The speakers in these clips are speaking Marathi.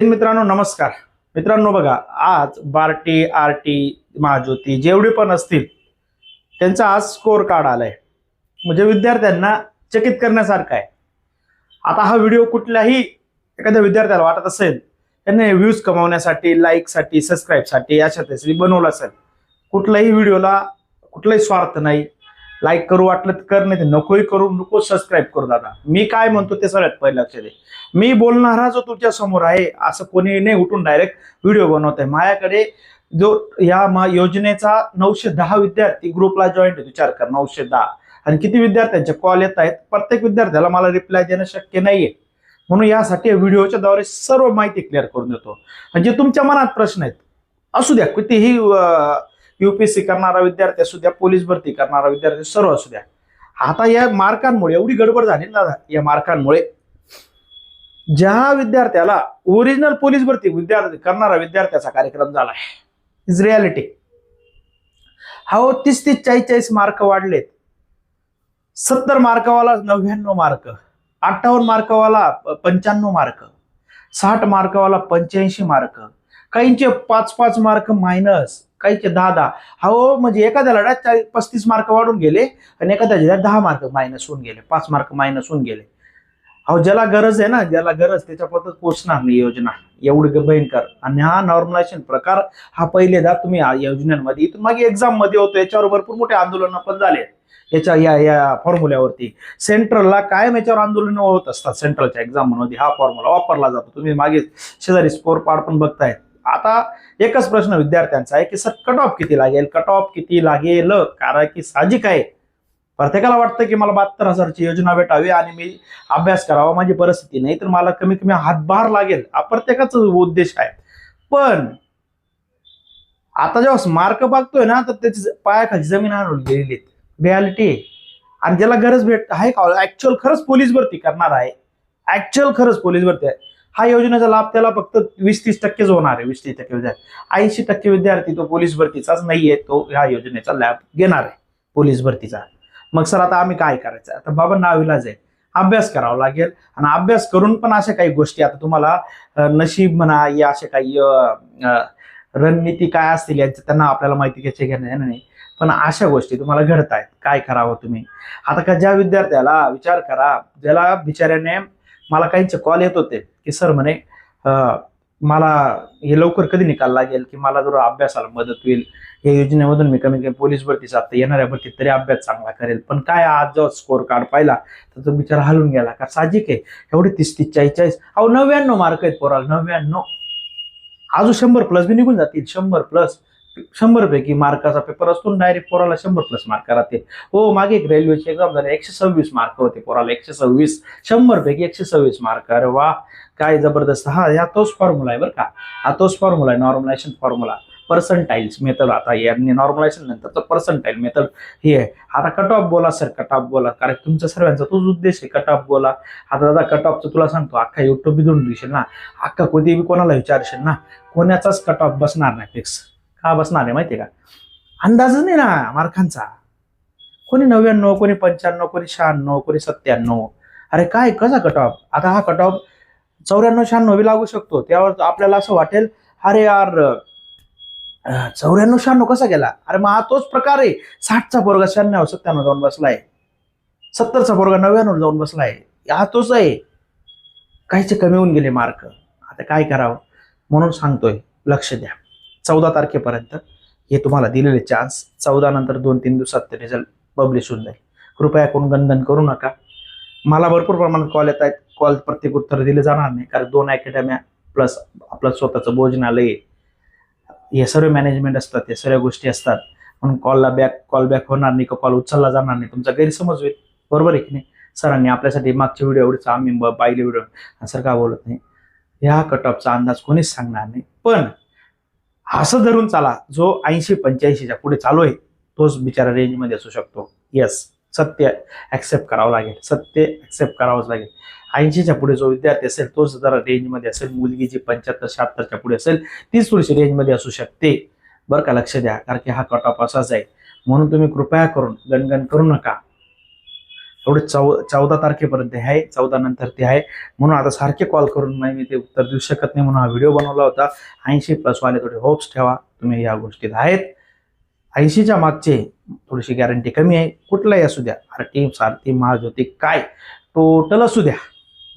मित्रांनो नमस्कार. मित्रांनो बघा आज बार्टी आर टी महाज्योती जेवढे पण असतील त्यांचा आज स्कोअर कार्ड आलाय. म्हणजे विद्यार्थ्यांना चकित करण्यासारखा आहे. आता हा व्हिडिओ कुठल्याही एखाद्या विद्यार्थ्याला वाटत असेल त्यांनी व्ह्यूज कमावण्यासाठी लाईकसाठी सबस्क्राईबसाठी अशा त्यासाठी बनवलं असेल कुठल्याही व्हिडिओला कुठलाही स्वार्थ नाही. लाईक करू वाटलं तर कर नाही तर नकोही करू नको सबस्क्राईब करू दादा. मी काय म्हणतो ते सगळ्यात पहिले लक्ष दे मी बोलणारा जो तुझ्या समोर आहे असं कोणी नाही उठून डायरेक्ट व्हिडिओ बनवत आहे माझ्याकडे जो या मा- योजनेचा नऊशे दहा विद्यार्थी ग्रुपला जॉईन विचार कर नऊशे दहा. आणि किती विद्यार्थ्यांचे कॉल येत आहेत प्रत्येक विद्यार्थ्याला मला रिप्लाय देणं शक्य नाहीये. म्हणून यासाठी व्हिडिओच्या द्वारे सर्व माहिती क्लिअर करून देतो. आणि जे तुमच्या मनात प्रश्न आहेत असू द्या कितीही युपीएससी करणारा विद्यार्थी असू द्या पोलीस भरती करणारा विद्यार्थी सर्व असू द्या. आता या मार्कांमुळे एवढी गडबड झाली ना या मार्कांमुळे ज्या विद्यार्थ्याला ओरिजिनल पोलीस भरती विद्यार्थी करणारा विद्यार्थ्याचा कार्यक्रम झालाय. इज रियालिटी हा हो तीस तीस चाळीस चाळीस मार्क वाढलेत. सत्तर मार्कवाला नव्याण्णव मार्क. अठ्ठावन्न मार्कवाला पंच्याण्णव मार्क. साठ मार्कवाला पंच्याऐंशी मार्क. काहींचे पाच पाच मार्क मायनस काहीचे दहा दहा. हा हो म्हणजे एखाद्या लढ्यात चाळीस पस्तीस मार्क वाढून गेले आणि एखाद्याच्या दहा मार्क मायनस होऊन गेले पाच मार्क मायनस होऊन गेले. अहो ज्याला गरज आहे ना ज्याला गरज त्याच्यापर्यंत पोहोचणार नाही योजना. एवढी ग- भयंकर. आणि हा नॉर्मलायझेशन प्रकार हा पहिलेदा तुम्ही योजनांमध्ये इथून मागे एक्झाममध्ये होतो याच्यावर भरपूर मोठे आंदोलन पण झाले. याच्या या या फॉर्म्युल्यावरती सेंट्रलला कायम याच्यावर आंदोलन होत असतात सेंट्रलच्या एक्झाममध्ये हा फॉर्म्युला वापरला जातो. तुम्ही मागे शेजारी स्कोर पार्ट पण बघतायत. आता एकच प्रश्न विद्यार्थ्यांचा आहे की सर कट ऑफ किती लागेल? कट ऑफ किती लागेल? कारण की साहजिक आहे. प्रत्येकाला वाटतं की मला बहात्तर हजारची योजना भेटावी आणि मी अभ्यास करावा माझी परिस्थिती नाही तर मला कमी कमी हातभार लागेल. हा प्रत्येकाचा उद्देश आहे. पण आता जेव्हा मार्क बघतोय ना तर त्याची पायाखाली जमीन आणून गेलेली रियालिटी आणि ज्याला गरज भेट आहे का? ऍक्च्युअल खरंच पोलीस भरती करणार आहे. ऍक्च्युअल खरंच पोलीस भरती आहे. हा योजनेचा लाभ त्याला फक्त वीस तीस टक्केच होणार आहे वीस तीस टक्के विद्यार्थी. ऐंशी टक्के विद्यार्थी तो पोलीस भरतीचाच नाहीये तो ह्या योजनेचा लाभ घेणार आहे पोलीस भरतीचा. मग सर आता आम्ही काय करायचं? आता बाबा नाविलाज आहे अभ्यास करावा लागेल आणि अभ्यास करून पण अशा काही गोष्टी आता तुम्हाला नशीब म्हणा या अशा काही रणनीती काय असतील यांचं त्यांना आपल्याला माहिती घ्यायची घेणं नाही. पण अशा गोष्टी तुम्हाला घडत आहेत काय करावं तुम्ही? आता का ज्या विद्यार्थ्याला विचार करा ज्याला बिचाऱ्याने मला काहींचे कॉल येत होते की सर म्हणे मला हे लवकर कधी निकाल लागेल की मला जर अभ्यासाला मदत होईल? या योजनेमधून मी कमी कमी पोलीस भरतीचा आता येणाऱ्या भरतीत तरी अभ्यास चांगला करेल. पण काय आज जेव्हा स्कोअर कार्ड पाहिला तर तो बिचारा हलून गेला. का साहजिक आहे? एवढे तीस तीस चाळीस चाळीस. अहो नव्याण्णव मार्क आहेत पोराला नव्याण्णव. अजून शंभर प्लस बी निघून जातील. शंभर प्लस शंभर पैकी मार्काचा पेपर असतो डायरेक्ट पोराला शंभर प्लस मार्क राहतील हो मागे एक रेल्वेची एक्झाम झाली एकशे सव्वीस मार्क होते पोराला एकशे सव्वीस. शंभर पैकी एकशे सव्वीस मार्क अरे वा काय जबरदस्त. हा या तोच फॉर्म्युला आहे बरं का. हा तोच फॉर्म्युला आहे नॉर्मलायझेशन फॉर्म्युला पर्संटाईल्स मेथड आता यांनी नॉर्मलायझेशन नंतरचं पर्संटाईल मेथड हे आहे. आता कट ऑफ बोला सर कट ऑफ बोला. कारण तुमच्या सर्वांचा तोच उद्देश आहे कट ऑफ बोला. आता दादा कट ऑफचं तुला सांगतो अख्खा युट्यूब बी देऊन देशील ना. अख्खा कोणती बी कोणाला विचारशील ना कोणाचाच कट ऑफ बसणार नाही फिक्स का बसणार आहे माहितीये का? अंदाजच नाही ना मार्कांचा. कोणी नव्याण्णव कोणी पंच्याण्णव कोणी शहाण्णव कोणी सत्त्याण्णव. अरे काय कसा कट ऑफ आता हा कट ऑफ चौऱ्याण्णव शहाण्णव बी लागू शकतो. त्यावर आपल्याला असं वाटेल अरे यार चौऱ्याण्णव शहाण्णव कसा गेला? अरे मग हा तोच प्रकार आहे. साठचा पोरगा शहाण्णव सत्त्याण्णव जाऊन बसलाय. सत्तरचा पोरगा नव्याण्णव जाऊन बसलाय. हा तोच आहे. काहीचे कमी होऊन गेले मार्क. आता काय करावं? म्हणून सांगतोय लक्ष द्या. चौदा तारखेपर्यंत हे तुम्हाला दिलेले चान्स चौदा नंतर दोन तीन दिवसात ते रिझल्ट पब्लिश होऊन जाईल. कृपया कोण गणगण करू नका. मला भरपूर प्रमाणात कॉल येत आहेत. कॉल प्रत्येक उत्तर दिले जाणार नाही. कारण दोन अकॅडम्या प्लस आपलं स्वतःचं भोजनालय हे सर्व मॅनेजमेंट असतात. या सर्व गोष्टी असतात. म्हणून कॉलला बॅक कॉल बॅक होणार नाही का? कॉल उचलला जाणार नाही. तुमचा गैरसमज होईल. बरोबर आहे की नाही? सरांनी आपल्यासाठी मागचे व्हिडिओ एवढेच आम्ही पाहिले व्हिडिओ सर का बोलत नाही? ह्या कट ऑफचा अंदाज कोणीच सांगणार नाही. पण असं धरून चाला जो ऐंशी पंच्याऐंशीच्या पुढे चालू आहे तोच बिचारा रेंजमध्ये असू शकतो. येस सत्य ऍक्सेप्ट करावं लागेल. सत्य ऍक्सेप्ट करावंच लागेल. ऐंशीच्या पुढे जो विद्यार्थी असेल तोच जरा रेंजमध्ये असेल. मुलगी जी पंच्याहत्तर शहात्तरच्या पुढे असेल तीच थोडीशी रेंजमध्ये असू शकते. बरं का लक्ष द्या कारण की हा कट ऑफ असाच आहे. म्हणून तुम्ही कृपया करून गणगण करू नका. एवढे चौ चौदा तारखेपर्यंत आहे चौदा नंतर ते आहे. म्हणून आता सारखे कॉल करून नाही मी ते उत्तर देऊ शकत नाही म्हणून हा व्हिडिओ बनवला होता. ऐंशी प्लसवाले थोडे होप्स ठेवा तुम्ही या गोष्टीत आहेत. ऐंशीच्या मागचे थोडीशी गॅरंटी कमी आहे. कुठलाही असू द्या आरटी सारथी महाज्योती काय टोटल असू द्या.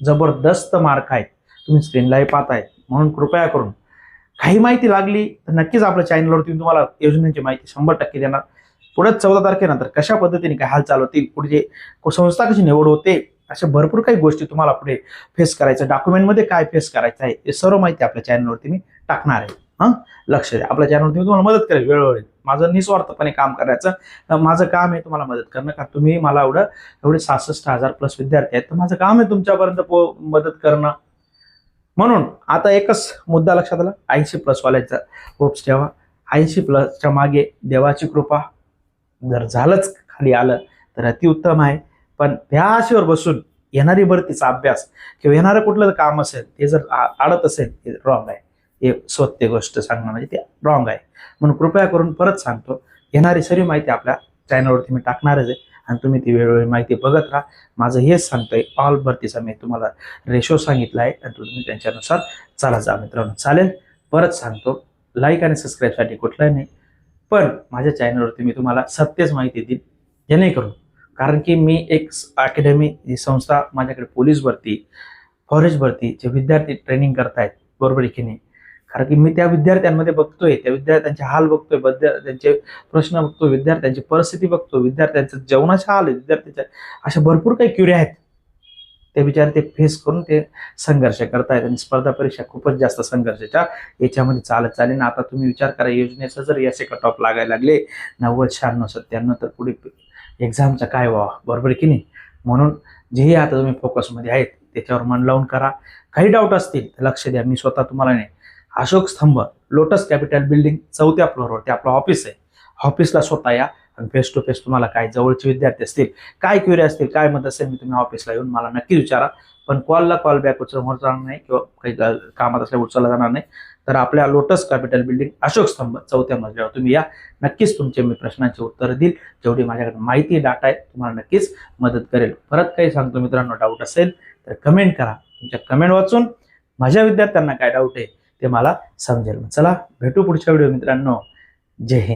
जबरदस्त मार्क आहेत. तुम्ही स्क्रीनलाही पाहताय म्हणून कृपया करून काही माहिती लागली तर नक्कीच आपल्या चॅनलवरती तुम्हाला योजनेची माहिती शंभर टक्के देणार. पुढे चौदा तारखेनंतर कशा पद्धतीने काय हालचाल होतील पुढे संस्था कशी निवड होते अशा भरपूर काही गोष्टी तुम्हाला पुढे फेस करायचं डॉक्युमेंटमध्ये काय फेस करायचं आहे हे सर्व माहिती आपल्या चॅनलवरती मी टाकणार आहे. हां? लक्ष द्या. आपल्या चॅनलवरती मी तुम्हाला मदत करेल वेळोवेळी माझं निस्वार्थपणे काम करायचं माझं काम आहे तुम्हाला मदत करणं कारण तुम्ही मला एवढं एवढे सहासष्ट हजार प्लस विद्यार्थी आहेत तर माझं काम आहे तुमच्यापर्यंत पो मदत करणं. म्हणून आता एकच मुद्दा लक्षात आला ऐंशी प्लसवाल्याचा होप्स ठेवा. ऐंशी प्लसच्या मागे देवाची कृपा जर झालंच खाली आलं तर अतिउत्तम आहे. पण त्या आशेवर बसून येणारी भरतीचा अभ्यास किंवा येणारं कुठलं काम असेल ते जर आ- आडत असेल ते रॉंग आहे. हे सत्य गोष्ट सांगणं म्हणजे ते रॉंग आहे. म्हणून कृपया करून परत सांगतो येणारी सर्व माहिती आपल्या चॅनलवरती मी टाकणारच आहे आणि तुम्ही ती वेळोवेळी माहिती बघत राहा. माझं हेच सांगतोय ऑल भरतीचा मी तुम्हाला रेशो सांगितला आहे आणि तुम्ही त्यांच्यानुसार चला जा मित्रांनो. चालेल? परत सांगतो. लाईक आणि सबस्क्राईबसाठी कुठलाही नाही. पण माझ्या चॅनलवरती मी तुम्हाला सत्यच माहिती देईन जेणेकरून कारण की मी एक अकॅडमी ही संस्था माझ्याकडे पोलीस भरती फॉरेस्ट भरती जे विद्यार्थी ट्रेनिंग करतायत बरोबर की नाही? कारण की मी त्या विद्यार्थ्यांमध्ये बघतोय त्या विद्यार्थ्यांचे हाल बघतोय त्यांचे प्रश्न बघतो विद्यार्थ्यांची परिस्थिती बघतो विद्यार्थ्यांचं जेवणाचे हाल आहे विद्यार्थ्यांच्या अशा भरपूर काही क्युरी आहेत. ते बिचारे ते फेस करून ते संघर्ष करतायत आणि स्पर्धा परीक्षा खूपच जास्त संघर्षाच्या याच्यामध्ये चालत चालेल. ना आता तुम्ही विचार करा योजनेचं जर याचे कट ऑफ लागायला लागले नव्वद शहाण्णव सत्त्याण्णव तर पुढे एक्झामचा काय व्हावा? बरोबर आहे की नाही? म्हणून जेही आता तुम्ही फोकसमध्ये आहेत त्याच्यावर मन लावून करा. काही डाऊट असतील तर लक्ष द्या. मी स्वतः तुम्हाला नाही. अशोक स्तंभ लोटस कॅपिटल बिल्डिंग चौथ्या फ्लोअरवरती आपलं ऑफिस आहे. ऑफिसला स्वतः या. आणि फेस टू फेस तुम्हाला काय जवळचे विद्यार्थी असतील काय क्युरी असतील काय मत असेल मी तुम्ही ऑफिसला येऊन मला नक्की विचारा. पण कॉलला कॉल बॅक उचलून जाणार नाही किंवा काही कामात असल्या उचलला जाणार नाही. तर आपल्या लोटस कॅपिटल बिल्डिंग अशोक स्तंभ चौथ्या मजल्यावर तुम्ही या. नक्कीच तुमचे मी प्रश्नांची उत्तर देईल. जेवढी माझ्याकडे माहिती डाटा आहे तुम्हाला नक्कीच मदत करेल. परत काही सांगतो मित्रांनो डाऊट असेल तर कमेंट करा. तुमच्या कमेंट वाचून माझ्या विद्यार्थ्यांना काय डाऊट आहे ते मला समजेल. चला भेटू पुढच्या व्हिडिओ मित्रांनो. जय हिंद.